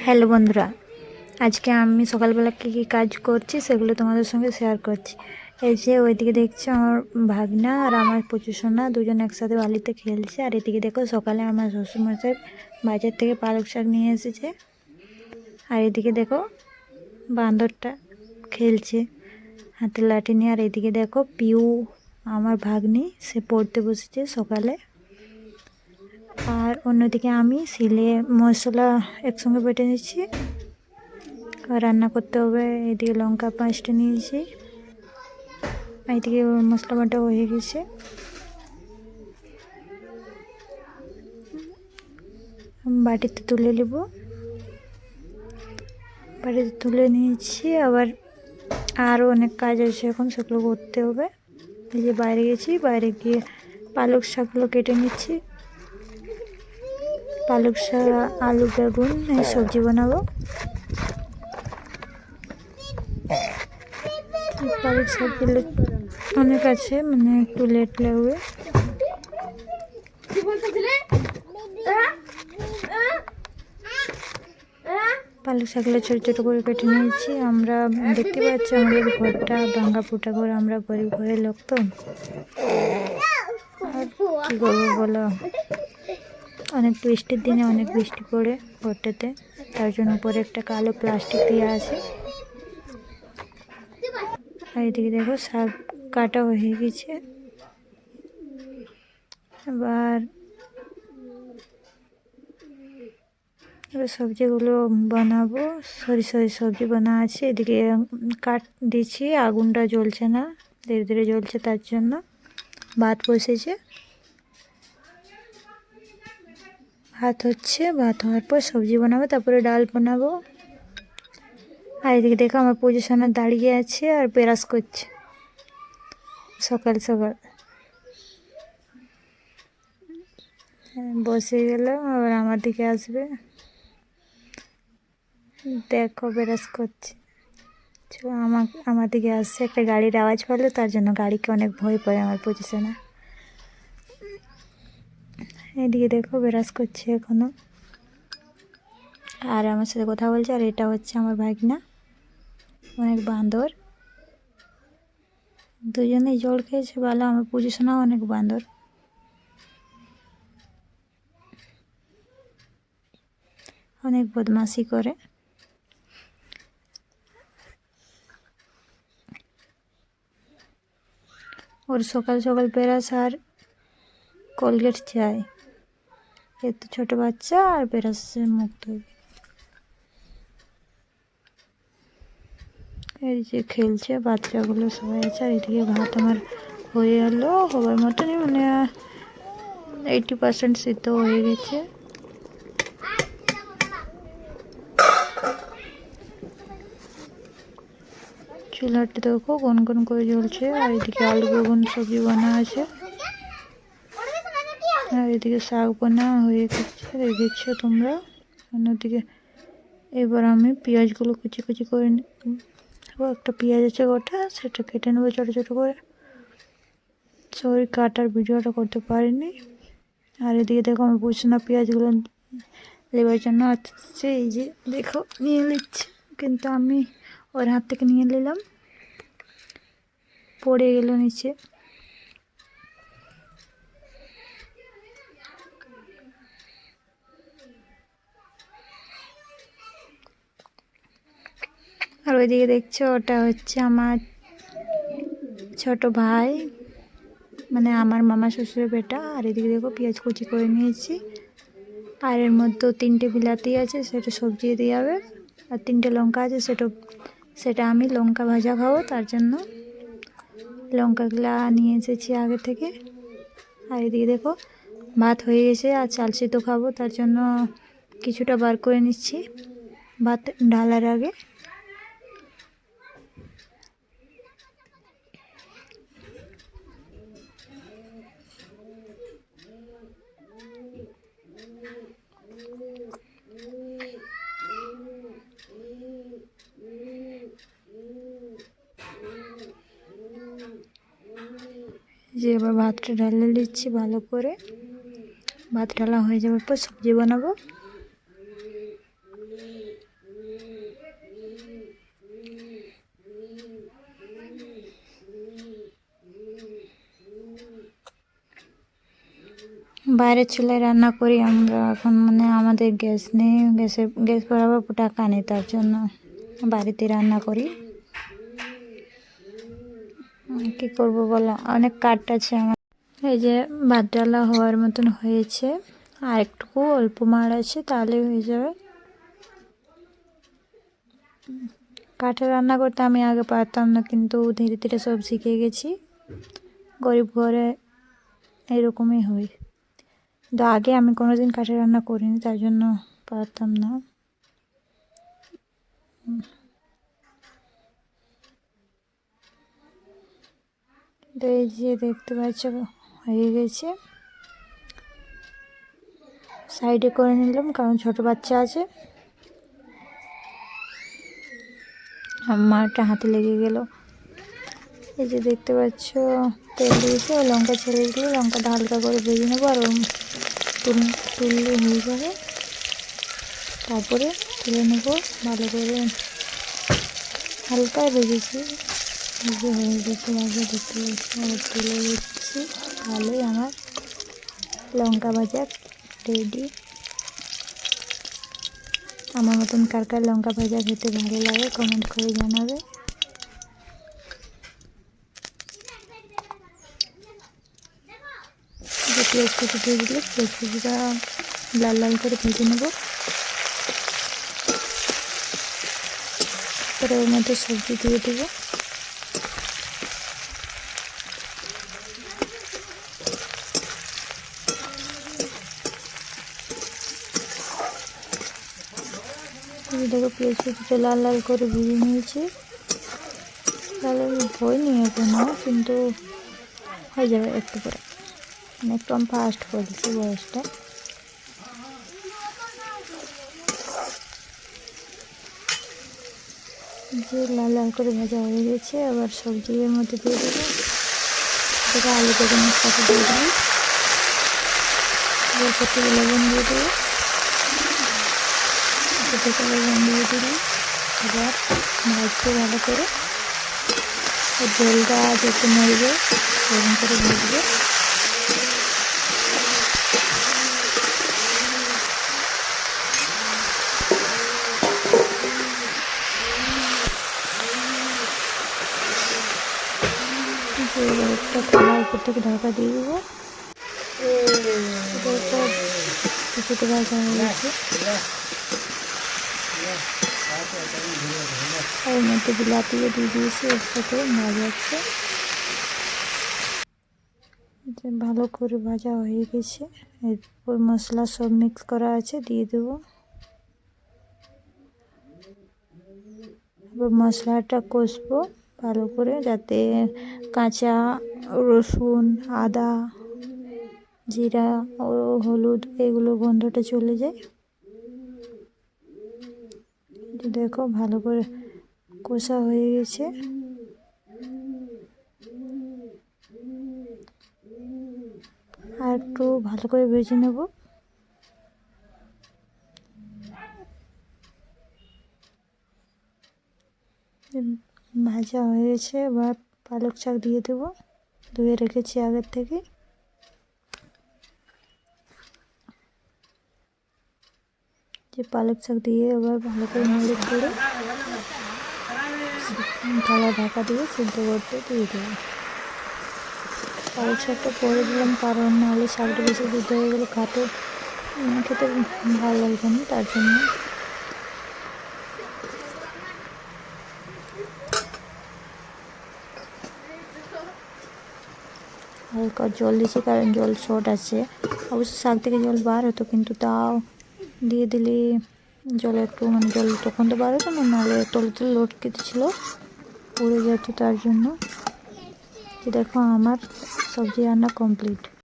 Hello বন্ধুরা, আজকে আমি সকালবেলা কী কী কাজ করছি সেগুলো তোমাদের সঙ্গে শেয়ার করছি। এই যে ওইদিকে দেখছি আমার ভাগনা আর আমার প্রচুর সোনা দুজন একসাথে বালিতে খেলছে। আর এদিকে দেখো সকালে আমার শ্বশুরমশাই বাজার থেকে পালক শাক নিয়ে এসেছে। আর এদিকে দেখো বান্দরটা খেলছে হাতে লাঠি নিয়ে। আর এদিকে দেখো পিউ, আমার ভাগ্নি, সে পড়তে বসেছে সকালে। আর অন্যদিকে আমি সিলে মশলা একসঙ্গে বেটে নিচ্ছি। রান্না করতে হবে, এদিকে লঙ্কা পাঁচটা নিয়েছি। এদিকে মশলা বাটা হয়ে গেছে। বাটিতে তুলে নেব। বাটিতে তুলে নিয়েছি, আবার আরও অনেক কাজ আছে এখন, সেগুলো করতে হবে। এই যে বাইরে গেছি, বাইরে গিয়ে পালক শাকগুলো কেটে নিচ্ছি। পালক আলু বেগুন, এই সবজি বানাবো। পালক শাকগুলো অনেক আছে মানে একটু লেট লাগবে। পালক শাকগুলো ছোটো ছোটো করে কেটে নিয়েছি। আমরা দেখতে পাচ্ছি আমাদের ঘরটা ভাঙ্গা ফুটা ঘর, আমরা গরিব ঘরের লোক তো। আর কী করব বলো? অনেক বৃষ্টির দিনে অনেক বৃষ্টি পড়ে ঘরটাতে। তার জন্য উপরে একটা কালো প্লাস্টিক দিয়ে আছে। আর এদিকে দেখো শাক কাটা হয়ে গেছে। এবার সবজিগুলো বানাবো। সরি সরি, সবজি বানা আছে। এদিকে কাট দিচ্ছি। আগুনটা জ্বলছে না, ধীরে ধীরে জ্বলছে তার জন্য। ভাত বসেছে। ভাত হচ্ছে ভাত হওয়ার পর সবজি বানাবো তারপরে ডাল বানাবো। আর এদিকে দেখো আমার পজিশনে দাঁড়িয়ে আছে আর বেরাস করছে। সকাল সকাল। হ্যাঁ, বসে গেল আবার আমার দিকে আসবে। দেখো বেরাস করছে। আমার আমার দিকে আসছে একটা গাড়ির আওয়াজ পেল তার জন্য গাড়িকে অনেক ভয় পায় আমার পজিশনে এদিকে দেখো বেরাস করছে এখনও। আর আমার সাথে কথা বলছে, আর এটা হচ্ছে আমার ভাগনা, অনেক বান্দর। দুজনেই জল খেয়েছে, ভালো, আমার পজিশনেও অনেক বান্দর। অনেক বদমাশি করে। ওর সকাল সকাল বেরাস আর কোলগেট চাই এ তো ছোটো বাচ্চা আর বেরাসে মুক্ত এই যে খেলছে বাচ্চাগুলো সবাই আছে, আর এদিকে ভাত আমার হয়ে গেলো হবার মতনই মানে এইটি পার্সেন্ট সিদ্ধ হয়ে গেছে। চুলাটা দেখো কোন কোন করে জ্বলছে, আর এদিকে আলু বেগুন সবজি বানা আছে। আর এদিকে শাক বানা হয়ে গেছে। রেখেছো তোমরা? অন্যদিকে এবার আমি পেঁয়াজগুলো কুচি কুচি করে একটা পেঁয়াজ আছে গোটা, সেটা কেটে নেব ছোটো ছোটো করে। সরি, কাটার ভিডিওটা করতে পারিনি। আর এদিকে দেখো আমি বুঝছি না পেঁয়াজগুলো লেবার জন্য আসছে। এই যে দেখো, নিয়ে নিচ্ছে। কিন্তু আমি ওর হাত থেকে নিয়ে নিলাম। পড়ে গেল নিচে। আর ওইদিকে দেখছ, ওটা হচ্ছে আমার ছোট ভাই মানে আমার মামা শ্বশুরের বেটা, আর এদিকে দেখো পেঁয়াজ কুচি করে নিয়েছি। আর এর মধ্যেও তিনটে বিলাতি আছে, সেটা সবজি দিয়ে হবে, আর তিনটে লঙ্কা আছে, সেটা সেটা আমি লঙ্কা ভাজা খাব, তার জন্য লঙ্কাগুলা নিয়ে এসেছি আগে থেকে। আর এদিকে দেখো ভাত হয়ে গেছে, আর চাল সিদ্ধ খাব, তার জন্য কিছুটা বার করে নিচ্ছি ভাত ঢালার আগে। যে এবার ভাতটা ঢালে নিচ্ছি ভালো করে। ভাত ঢালা হয়ে যাওয়ার পর সবজি বানাবো। বাইরের চুলায় রান্না করি আমরা। এখন মানে আমাদের গ্যাস নেই গ্যাসে গ্যাস বরাবর টাকা নেই তার জন্য বাড়িতে রান্না করি। কি করব বলো? অনেক কাঠ আছে আমার। এই যে ভাত ডালা হওয়ার মতন হয়েছে। আর একটুকু অল্প মার আছে, তাহলে হয়ে যাবে। কাঠে রান্না করতে আমি আগে পারতাম না, কিন্তু ধীরে ধীরে সব শিখে গেছি। গরিব ঘরে এরকমই হয়। কিন্তু আগে আমি কোনো দিন কাঠে রান্না করিনি, তার জন্য পারতাম না। তো এই যে দেখতে পাচ্ছ, হয়ে গেছে। সাইডে করে নিলাম, কারণ ছোট বাচ্চা আছে। আমারটা হাতে লেগে গেল। এই যে দেখতে পাচ্ছ, তেল দিয়েছে, লঙ্কা ছেড়ে দিয়ে লঙ্কাটা হালকা করে ভেজে নেব, আর তুললে হয়ে যাবে। তারপরে তুলে নেব, ভালো করে হালকা ভেজেছি। ভাজা দেখতে তুলে দিচ্ছি। তাহলেই আমার। লঙ্কা ভাজা রেডি আমার মতন কার কার লঙ্কা ভাজা খেতে ভালো লাগে কমেন্ট করে জানাবে। যে লাল লাল করে ভেজে নেব। তারপরে ওর মধ্যে সবজি দিয়ে দেবো। এই দেখো পেঁয়াজ লাল লাল করে ভেজে নিয়েছি। লাল লাল হয়নি এখনও কিন্তু হয়ে যাবে একটু মানে একটু আমি ফাস্ট করেছি বয়সটা। যে লাল লাল করে ভাজা হয়ে গেছে, আবার সবজি এর মধ্যে দিয়ে দেবো। সেটা আলু বেগুনের সাথে দিয়ে দেবো। লবণ দিয়ে দেবো। থেকে লবণ দিয়ে দিলাম এবার ভাজতে ভালো করে জলটা যাতে নড়বে এরকম করে ভাজবে। একটা থালা উপর থেকে ঢাকা দিয়ে দেবো। কিছুতে ভাজা হয়ে আর মধ্যে বিলাতিও দিয়ে দিয়েছি এর সাথে ভাজাচ্ছে যে ভালো করে ভাজা হয়ে গেছে। এরপর মশলা সব মিক্স করা আছে, দিয়ে দেবো। এবার মশলাটা কষবো ভালো করে, যাতে কাঁচা, রসুন, আদা, জিরা ও হলুদ, এগুলো গন্ধটা চলে যায়। দেখো, ভালো করে কষা হয়ে গেছে। আর একটু ভালো করে ভেজে নেব। ভাজা হয়ে গেছে, এবার পালক শাক দিয়ে দেবো। ধুয়ে রেখেছি আগের থেকে। যে পালক শাক দিয়ে এবার ভালো করে নেড়ে করে থালা ঢাকা দিয়ে সিদ্ধ করতে দিয়ে দেবো। পালক শাকটা পরে দিলাম, কারণ নাহলে শাকটা বেশি সিদ্ধ হয়ে গেলে খাতে খেতে ভালো লাগবে না, তার জন্য। হালকা জল দিয়েছি কারণ জল শর্ট আছে। অবশ্য শাক থেকে জল বার হতো, কিন্তু তাও দিয়ে দিলে জলে একটু মানে জল তখন তো বাড়ে না, নাহলে তলে তলে লটকেতে ছিল পড়ে যেত তার জন্য। দেখো, আমার সবজি রান্না কমপ্লিট